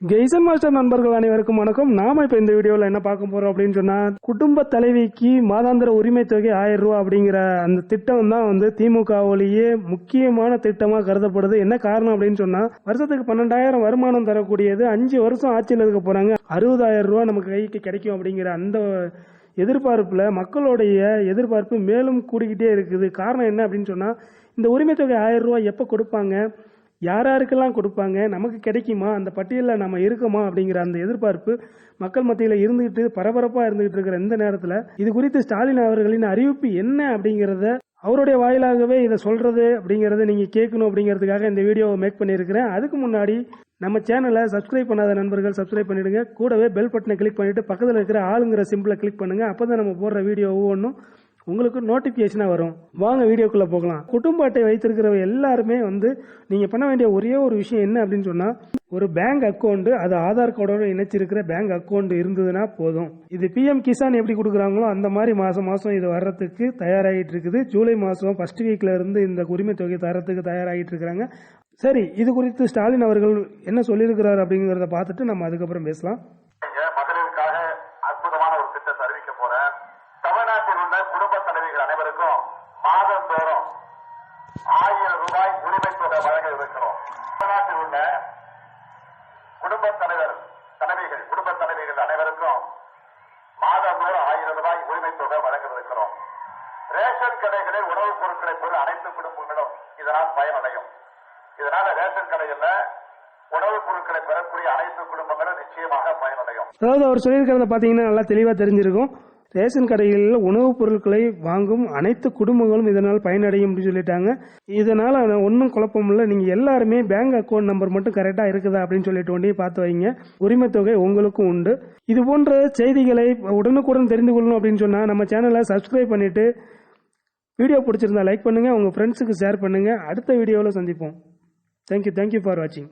Kaizen master நண்பர்கள் அனைவருக்கும் வணக்கம். நாம இப்ப இந்த வீடியோல என்ன பார்க்க போறோம் அப்படின்னு சொன்னா குடும்ப தலைவிக்கு மாதாந்திர உரிமை தொகை ஆயிரம் ரூபாய் அப்படிங்கிற அந்த திட்டம் தான் வந்து திமுகவிலேயே முக்கியமான திட்டமா கருதப்படுது. என்ன காரணம் அப்படின்னு சொன்னா வருஷத்துக்கு பன்னெண்டாயிரம் வருமானம் தரக்கூடியது அஞ்சு வருஷம் ஆட்சியில் இருக்க போறாங்க. அறுபதாயிரம் ரூபாய் நமக்கு கைக்கு கிடைக்கும் அப்படிங்கிற அந்த எதிர்பார்ப்புல மக்களுடைய எதிர்பார்ப்பு மேலும் கூடிக்கிட்டே இருக்குது. காரணம் என்ன அப்படின்னு சொன்னா இந்த உரிமை தொகை ஆயிரம் ரூபாய் எப்போ கொடுப்பாங்க? யார் யாருக்கெல்லாம் கொடுப்பாங்க? நமக்கு கிடைக்குமா? அந்த பட்டியலில் நம்ம இருக்கோமா? அப்படிங்கிற அந்த எதிர்பார்ப்பு மக்கள் மத்தியில் இருந்துகிட்டு பரபரப்பாக இருந்துகிட்டு இருக்கிற இந்த நேரத்தில் இது குறித்து ஸ்டாலின் அவர்களின் அறிவிப்பு என்ன அப்படிங்கிறத அவருடைய வாயிலாகவே இதை சொல்கிறது அப்படிங்கிறத நீங்கள் கேட்கணும் அப்படிங்கிறதுக்காக இந்த வீடியோவை மேக் பண்ணியிருக்கிறேன். அதுக்கு முன்னாடி நம்ம சேனலை சப்ஸ்கிரைப் பண்ணாத நண்பர்கள் சப்ஸ்கிரைப் பண்ணிடுங்க. கூடவே பெல் பட்டனை கிளிக் பண்ணிவிட்டு பக்கத்தில் இருக்கிற ஆளுங்கிற சிம்பிளை கிளிக் அப்போ தான் நம்ம போடுற வீடியோ ஒவ்வொன்றும் உங்களுக்கு நோட்டிஃபிகேஷனாக வரும். வாங்க வீடியோக்குள்ளே போகலாம். குடும்ப அட்டை வைத்திருக்கிறவ எல்லாருமே வந்து நீங்கள் பண்ண வேண்டிய ஒரே ஒரு விஷயம் என்ன அப்படின்னு சொன்னால் ஒரு பேங்க் அக்கௌண்ட் அது ஆதார் கார்டோட இணைச்சிருக்கிற பேங்க் அக்கௌண்ட் இருந்ததுன்னா போதும். இது பிஎம் கிசான் எப்படி கொடுக்குறாங்களோ அந்த மாதிரி மாதம் மாதம் இது வர்றதுக்கு தயாராகிட்டு இருக்குது. ஜூலை மாதம் ஃபர்ஸ்ட் வீக்கில் இருந்து இந்த உரிமை தொகை தரத்துக்கு தயாராகிட்டு இருக்கிறாங்க. சரி இது குறித்து ஸ்டாலின் அவர்கள் என்ன சொல்லியிருக்கிறார் அப்படிங்கிறத பார்த்துட்டு நம்ம அதுக்கப்புறம் பேசலாம். தமிழ்நாட்டில் உள்ள குடும்ப தலைவிகள் அனைவருக்கும் மாதந்தோறும் ஆயிரம் ரூபாய் உரிமை தொகை வழங்க இருக்கிறோம். தமிழ்நாட்டில் உள்ள குடும்ப தலைவர் தலைவிகள் குடும்ப தலைவிகள் அனைவருக்கும் மாதந்தோறும் ஆயிரம் ரூபாய் உரிமை தொகை வழங்க இருக்கிறோம். ரேஷன் கடைகளில் உணவுப் பொருட்களை பெறும் அனைத்து குடும்பங்களும் இதனால் பயனடையும். இதனால ரேஷன் கடைகள்ல உணவுப் பொருட்களை பெறக்கூடிய அனைத்து குடும்பங்களும் நிச்சயமாக பயனடையும். அதாவது அவர் சொல்லியிருக்கிறத பார்த்தீங்கன்னா நல்லா தெளிவா தெரிஞ்சிருக்கும். ரேஷன் கடைகளில் உணவுப் பொருட்களை வாங்கும் அனைத்து குடும்பங்களும் இதனால் பயனடையும் அப்படின்னு சொல்லிட்டாங்க. இதனால ஒன்றும் குழப்பம் இல்லை. நீங்கள் எல்லாருமே பேங்க் அக்கௌண்ட் நம்பர் மட்டும் கரெக்டாக இருக்குதா அப்படின்னு சொல்லிட்டு ஒன்றே பார்த்து வைங்க. உரிமை தொகை உங்களுக்கும் உண்டு. இது போன்ற செய்திகளை உடனுக்குடன் தெரிந்து கொள்ளணும் அப்படின்னு சொன்னால் நம்ம சேனலை சப்ஸ்கிரைப் பண்ணிட்டு வீடியோ பிடிச்சிருந்தா லைக் பண்ணுங்க. உங்க ஃப்ரெண்ட்ஸுக்கு ஷேர் பண்ணுங்க. அடுத்த வீடியோவில் சந்திப்போம். தேங்க்யூ தேங்க்யூ ஃபார் வாட்சிங்